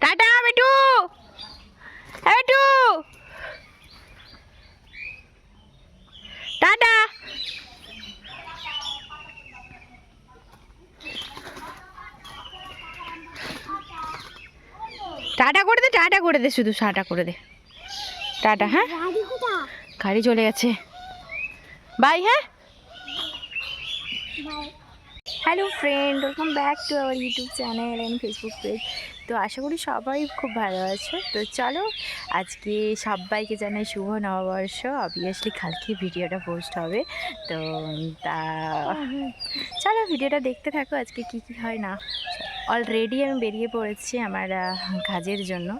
Tata বেটু। বেটু। Tata. Tata করে দে টাটা করে দে শুধু টাটা করে দে। টাটা হ্যাঁ? গাড়ি চলে গেছে। বাই হ্যাঁ? Hello friend welcome back to our YouTube channel and Facebook page তো আশা করি সবাই খুব ভালো আছো। তো চলো, আজকে সবাইকে জানাই শুভ নববর্ষ। অবভিয়াসলি কালকে ভিডিওটা পোস্ট হবে। তো তা চলো ভিডিওটা দেখতে থাকো, আজকে কি কি হয় না। অলরেডি আমি বেরিয়ে পড়েছি আমার কাজের জন্য।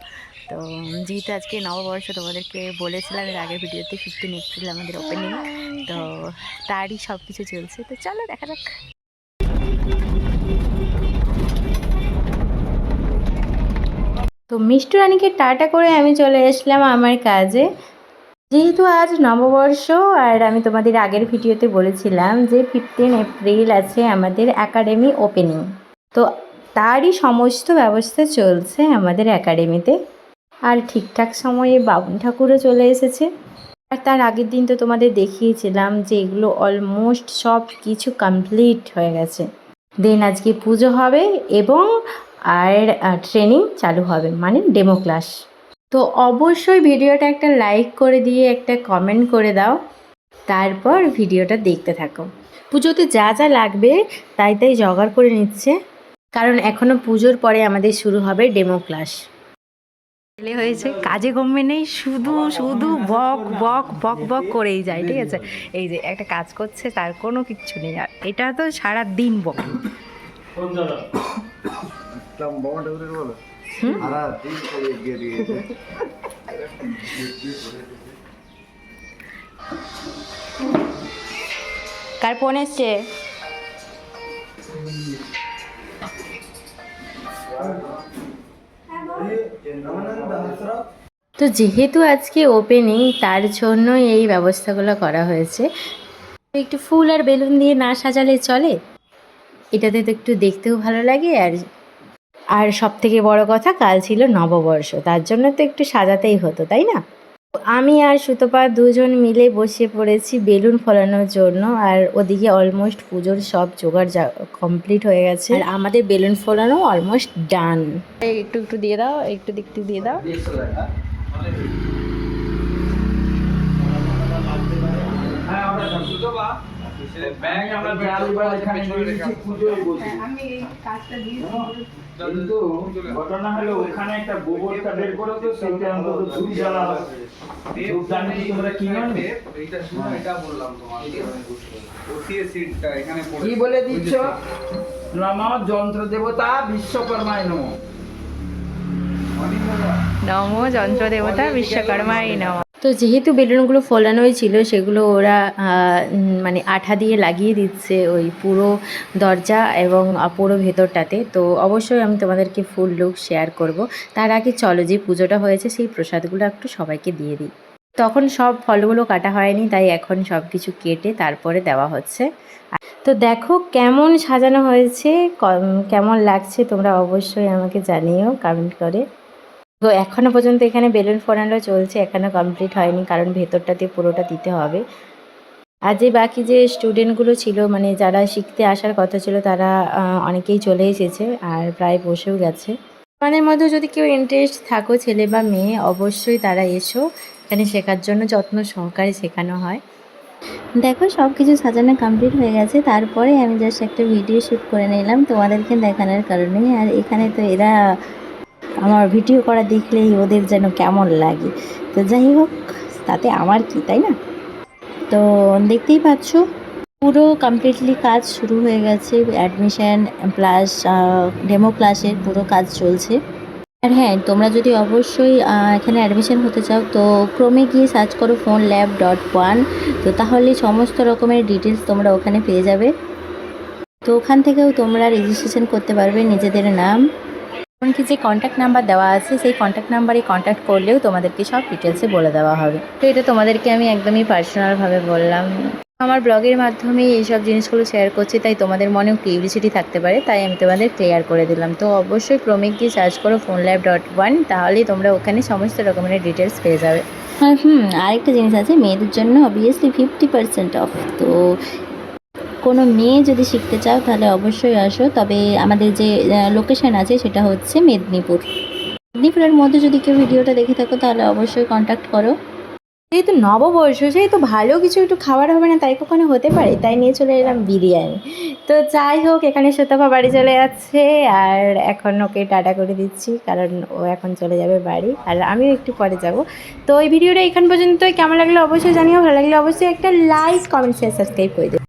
তো যেহেতু আজকে নববর্ষ, তোমাদেরকে বলেছিলাম এর আগের ভিডিওতে ফিফটিন এপ্রিল আমাদের ওপেনিং তো তারই সব কিছু চলছে। তো চলো দেখা যাক। তো মিষ্টি রানীকে টাটা করে আমি চলে এসলাম আমার কাজে। যেহেতু আজ নববর্ষ, আর আমি তোমাদের আগের ভিডিওতে বলেছিলাম যে ফিফটিন এপ্রিল আছে আমাদের একাডেমি ওপেনিং তো তারই সমস্ত ব্যবস্থা চলছে আমাদের একাডেমিতে আর ঠিকঠাক সময়ে বাবুন ঠাকুরও চলে এসেছে। আর তার আগের দিন তো তোমাদের দেখিয়েছিলাম যে এগুলো অলমোস্ট সব কিছু কমপ্লিট হয়ে গেছে। দেন আজকে পুজো হবে এবং আর ট্রেনিং চালু হবে মানে ডেমো ক্লাস তো অবশ্যই ভিডিওটা একটা লাইক করে দিয়ে একটা কমেন্ট করে দাও। তারপর ভিডিওটা দেখতে থাকো। পুজোতে যা যা লাগবে তাই তাই জোগাড় করে নিচ্ছে। কারণ এখনও পুজোর পরে আমাদের শুরু হবে ডেমো ক্লাস ছেলে হয়েছে কাজে কমবে নেই শুধু শুধু বক বক বক বক করেই যায় ঠিক আছে? এই যে একটা কাজ করছে তার কোনো কিচ্ছু নেই। আর এটা তো সারা দিন বক বোমা ঠাকুরের বলো সারা দিন করে এগিয়ে দিয়েছে কার ফোন এসছে তো যেহেতু আজকে ওপেনিং তার জন্য এই ব্যবস্থাগুলো করা হয়েছে। একটু ফুল আর বেলুন দিয়ে না সাজালে চলে? এটাতে তো একটু দেখতেও ভালো লাগে আর আর সব থেকে বড় কথা, কাল ছিল নববর্ষ, তার জন্য তো একটু সাজাতেই হতো, তাই না? আমি আর সুতপা দুজন মিলে বসে পড়েছি বেলুন ফলানোর জন্য, আর ওদিকে অলমোস্ট পুজোর সব জোগাড় কমপ্লিট হয়ে গেছে। আর আমাদের বেলুন ফলানো অলমোস্ট ডান একটু একটু দিয়ে দাও, একটু একটু দিয়ে দাও। কিন্তু ঘটনা হলো ওখানে একটা গোবরটা বের করে তো সেইটা অন্তত জ্বালা হবে। কি তোমরা কিনো নি? এইটা শুনো এটা বললাম তোমাকে। ওসিএ সিটটা এখানে কি বলে দিচ্ছ? নম যন্ত্র দেবতা বিশ্বকর্মায় নম। নম যন্ত্র দেবতা বিশ্বকর্মাই নম। তো যেহেতু বেলুনগুলো ফোলানোই ছিল, সেগুলো ওরা মানে আঠা দিয়ে লাগিয়ে দিচ্ছে ওই পুরো দরজা এবং পুরো ভেতরটাতে। তো অবশ্যই আমি তোমাদেরকে ফুল লুক শেয়ার করব। তার আগে চলো যে পুজোটা হয়েছে, সেই প্রসাদগুলো একটু সবাইকে দিয়ে দিই। তখন সব ফলগুলো কাটা হয়নি, তাই এখন সব কিছু কেটে তারপরে দেওয়া হচ্ছে। তো দেখো কেমন সাজানো হয়েছে কেমন লাগছে তোমরা অবশ্যই আমাকে জানিও কমেন্ট করে। তো এখনও পর্যন্ত এখানে বেলুন ফোড়ানো চলছে, এখনও কমপ্লিট হয়নি, কারণ ভেতরটাতে পুরোটা দিতে হবে। আর যে বাকি যে স্টুডেন্টগুলো ছিল মানে যারা শিখতে আসার কথা ছিল, তারা অনেকেই চলে এসেছে আর প্রায় বসেও গেছে। আমাদের মধ্যে যদি কেউ ইন্টারেস্ট থাকো, ছেলে বা মেয়ে, অবশ্যই তারা এসো। এখানে শেখার জন্য যত্ন সহকারে শেখানো হয়। দেখো সব কিছু সাজানো কমপ্লিট হয়ে গেছে। তারপরে আমি জাস্ট একটা ভিডিও শ্যুট করে নিলাম তোমাদেরকে দেখানোর কারণে। আর এখানে তো এরা আমার ভিডিও করা দেখলেই ওদের যেন কেমন লাগে। তো যাই হোক, তাতে আমার কি, তাই না? তো দেখতেই পাচ্ছ, পুরো কমপ্লিটলি কাজ শুরু হয়ে গেছে। অ্যাডমিশন প্লাস ডেমো ক্লাসের পুরো কাজ চলছে। আর হ্যাঁ তোমরা যদি অবশ্যই এখানে অ্যাডমিশন হতে চাও, তো ক্রমে গিয়ে সার্চ করো ফোন ল্যাব ডট ওয়ান তো তাহলে সমস্ত রকমের ডিটেলস তোমরা ওখানে পেয়ে যাবে। তো ওখান থেকেও তোমরা রেজিস্ট্রেশন করতে পারবে নিজেদের নাম। এমনকি যে কন্ট্যাক্ট নাম্বার দেওয়া আছে, সেই কন্ট্যাক্ট নাম্বারে কন্ট্যাক্ট করলেও তোমাদেরকে সব ডিটেলসে বলে দেওয়া হবে। তো এটা তোমাদেরকে আমি একদমই পার্সোনালভাবে বললাম। আমার ব্লগের মাধ্যমে এইসব জিনিসগুলো শেয়ার করছি, তাই তোমাদের মনেও কিউরিসিটি থাকতে পারে, তাই আমি তোমাদের ক্লিয়ার করে দিলাম। তো অবশ্যই ক্রমিক গিয়ে সার্চ করো ফোন ল্যাব ডট ওয়ান তাহলেই তোমরা ওখানে সমস্ত রকমের ডিটেলস পেয়ে যাবে। আর হুম, আরেকটা জিনিস আছে, মেয়েদের জন্য অবভিয়াসলি ফিফটি পার্সেন্ট অফ তো কোনো মেয়ে যদি শিখতে চাও, তাহলে অবশ্যই আসো। তবে আমাদের যে লোকেশন আছে, সেটা হচ্ছে মেদিনীপুর। মেদিনীপুরের মধ্যে যদি কেউ ভিডিওটা দেখে থাকো, তাহলে অবশ্যই কন্ট্যাক্ট করো। যেহেতু নববর্ষ সেহেতু ভালো কিছু একটু খাবার হবে না, তাই কখনো হতে পারে? তাই নিয়ে চলে এলাম বিরিয়ানি। তো যাই হোক, এখানে সুতপা বাড়ি চলে যাচ্ছে, আর এখন ওকে টাটা করে দিচ্ছি, কারণ ও এখন চলে যাবে বাড়ি, আর আমিও একটু পরে যাব। তো এই ভিডিওটা এখান পর্যন্তই। কেমন লাগল অবশ্যই জানিও, ভালো লাগলে অবশ্যই একটা লাইক কমেন্ট শেয়ার সাবস্ক্রাইব করে দিও।